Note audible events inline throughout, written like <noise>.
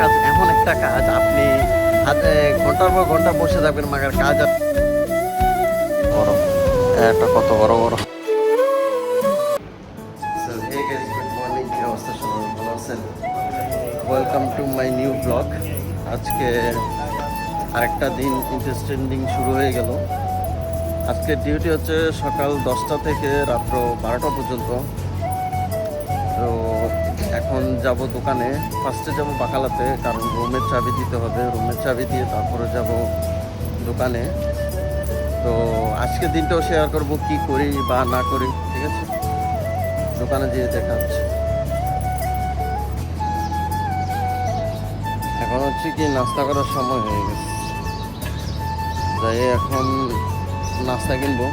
কাজ, এমন একটা কাজ আপনি হাতে ঘণ্টার পর ঘণ্টা বসে থাকবেন, মাগার কাজ বড় এটা কত বড় বড়। Welcome to my new blog আজকে আরেকটা দিন ইন্টারেস্টিং শুরু হয়ে গেল। আজকে ডিউটি হচ্ছে সকাল দশটা থেকে রাত্র বারোটা পর্যন্ত। তো এখন যাব দোকানে। ফার্স্টে যাব বাকালাতে, কারণ রুমের চাবি দিতে হবে। রুমের চাবি দিয়ে তারপরে যাব দোকানে। তো আজকে দিনটাও শেয়ার করব কি করি বা না করি, ঠিক আছে? দোকানে যেয়ে দেখা হচ্ছে। এখন হচ্ছে কি, নাস্তা করার সময় হয়ে গেছে। যাই, এখন নাস্তা কিনবো।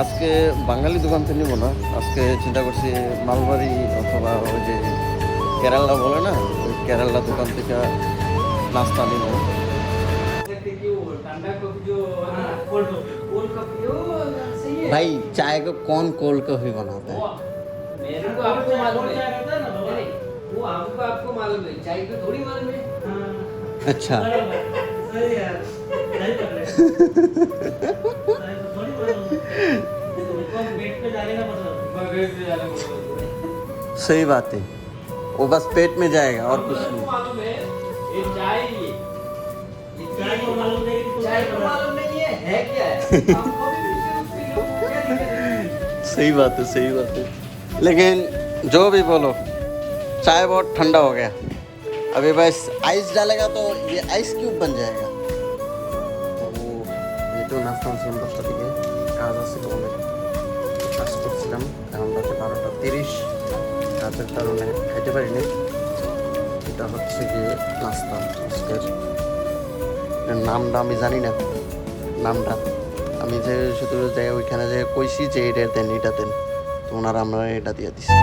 আজকে বাঙালি দোকান থেকে নিবো না আজকে চিন্তা করছি মালবাড়ি অথবা ওই যে কেরালা বলে না ওই কেরালা দোকান থেকে নাস্তা নিব कोल्ड कॉफी हो सही है भाई चाय को कौन कोल्ड कॉफी बनाता है मेरे को आपको मालूम है नहीं, वो हमको आपको मालूम है चाय को थोड़ी मालूम है अच्छा सही बात है। वो बस पेट में जाएगा और कुछ नहीं। <laughs> सही बात है, सही बात है। लेकिन जो भी बोलो, चाय बहुत ठंडा हो गया। अभी बस आइस डालेगा तो ये आइस क्यूब बन जाएगा। तो ये तो नाश्ता কাজ আছে অনেক কাজ করছিলাম, এখন রাতে বারোটা তিরিশ। কাজের কারণে খাইতে পারিনি। এটা হচ্ছে গিয়ে নাস্তা, আজকের। নামটা আমি জানি না। নামটা। আমি যে শুধু যে ওইখানে যে কইছি যে এটা দেন এটা দেন, তো ওনারা আমরা এটা দিয়ে দিছি।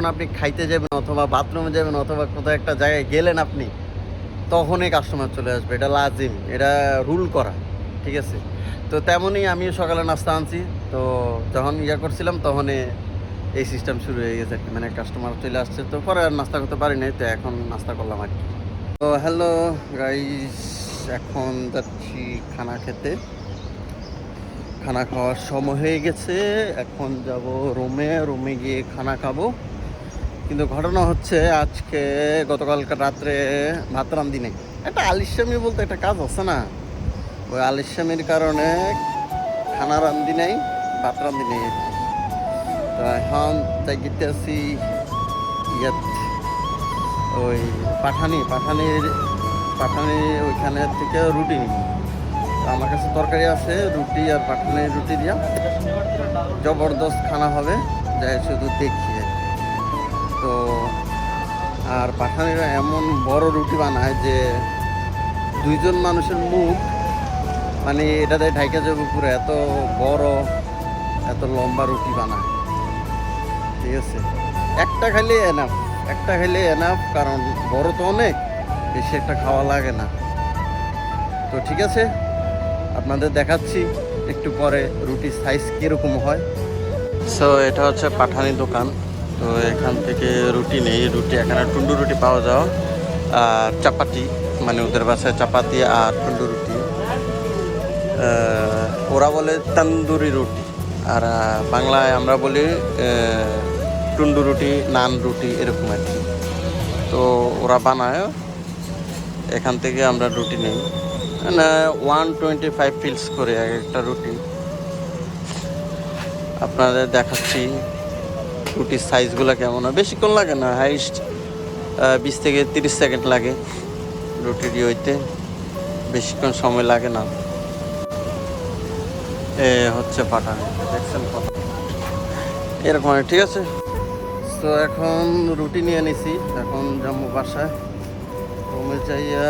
যখন আপনি খাইতে যাবেন অথবা বাথরুমে যাবেন অথবা কোথাও একটা জায়গায় গেলেন আপনি, তখনই কাস্টমার চলে আসবে। এটা লাজিম, এটা রুল করা, ঠিক আছে? তো তেমনই আমি সকালে নাস্তা আনছি। তো যখন ইয়া করছিলাম, তখনই এই সিস্টেম শুরু হয়ে গেছে মানে কাস্টমার চলে আসছে। তো পরে আর নাস্তা করতে পারি নাই, তো এখন নাস্তা করলাম আর কি। তো হ্যালো গাইস এখন যাচ্ছি খানা খেতে। খানা খাওয়ার সময় হয়ে গেছে। এখন যাব রুমে রুমে গিয়ে খানা খাব। কিন্তু ঘটনা হচ্ছে আজকে গতকালকে রাত্রে ভাত রান্ধি নেই একটা আলিস্বামি বলতে একটা কাজ আছে না? ওই আলিস্বামির কারণে খানা রান্ধি নাই ভাত রান্ধি নেই এখন তাই গিতে আছি ইয়াত ওই পাঠানি, পাঠানির, পাঠানি ওইখানে থেকে রুটি তো আমার কাছে তরকারি আছে, রুটি আর পাঠানির রুটি দিয়া। জবরদস্ত খানা হবে, যাই শুধু দেখি। আর কি। তো আর পাঠানিরা এমন বড় রুটি বানায় যে দুইজন মানুষের মুখ মানে এটাতে ঢাইকা যাবে পুরো এত বড়, এত লম্বা রুটি বানায়। ঠিক আছে? একটা খাইলে এনাফ একটা খাইলে এনাফ কারণ বড় তো অনেক, বেশি একটা খাওয়া লাগে না। তো ঠিক আছে, আপনাদের দেখাচ্ছি একটু পরে রুটির সাইজ কীরকম হয়। সো এটা হচ্ছে পাঠানি দোকান। তো এখান থেকে রুটি নেই, রুটি এখানে টুন্ডু রুটি পাওয়া যাও, আর চাপাতি মানে ওদের বাসায় চাপাতি আর টুন্ডু রুটি। ওরা বলে তন্দুরি রুটি, আর বাংলায় আমরা বলি টুন্ডু রুটি, নান রুটি এরকম আর কি। তো ওরা বানায়, এখান থেকে আমরা রুটি নেই। ওয়ান টোয়েন্টি ফাইভ ফিলস করে এক একটা রুটি। আপনাদের দেখাচ্ছি। রুটির সাইজগুলো কেমন হয়? বেশিক্ষণ লাগে না, হাইস্ট বিশ থেকে তিরিশ সেকেন্ড লাগে রুটি হইতে বেশিক্ষণ সময় লাগে না। এ হচ্ছে পাঠানি দেখছেন এরকম ঠিক আছে? তো এখন রুটি নিয়ে নিছি, এখন যাব বাসায়। রুমে যাইয়া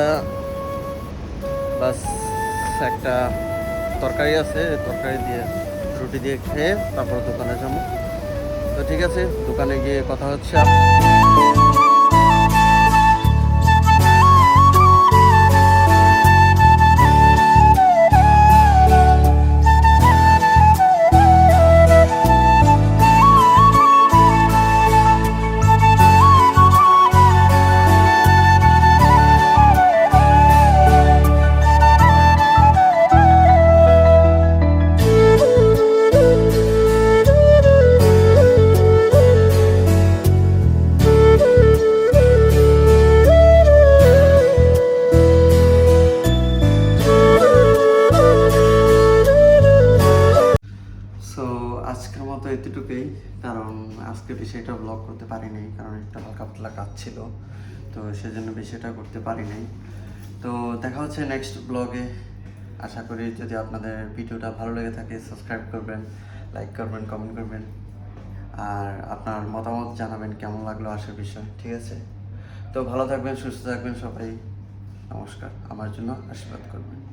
বাস একটা তরকারি আছে, তরকারি দিয়ে, রুটি দিয়ে খেয়ে তারপর দোকানে যাব। ঠিক আছে দোকানে গিয়ে কথা হচ্ছে। আজকে বিষয়টা ব্লগ করতে পারিনি, কারণ একটা হালকা পাতলা কাজ ছিল, তো সেজন্য বিষয়টা করতে পারিনি। তো দেখা হচ্ছে নেক্সট ব্লগে আশা করি যদি আপনাদের ভিডিওটা ভালো লেগে থাকে সাবস্ক্রাইব করবেন লাইক করবেন কমেন্ট করবেন। আর আপনার মতামত জানাবেন কেমন লাগল আসার বিষয়, ঠিক আছে? তো ভালো থাকবেন, সুস্থ থাকবেন সবাই। নমস্কার, আমার জন্য আশীর্বাদ করবেন।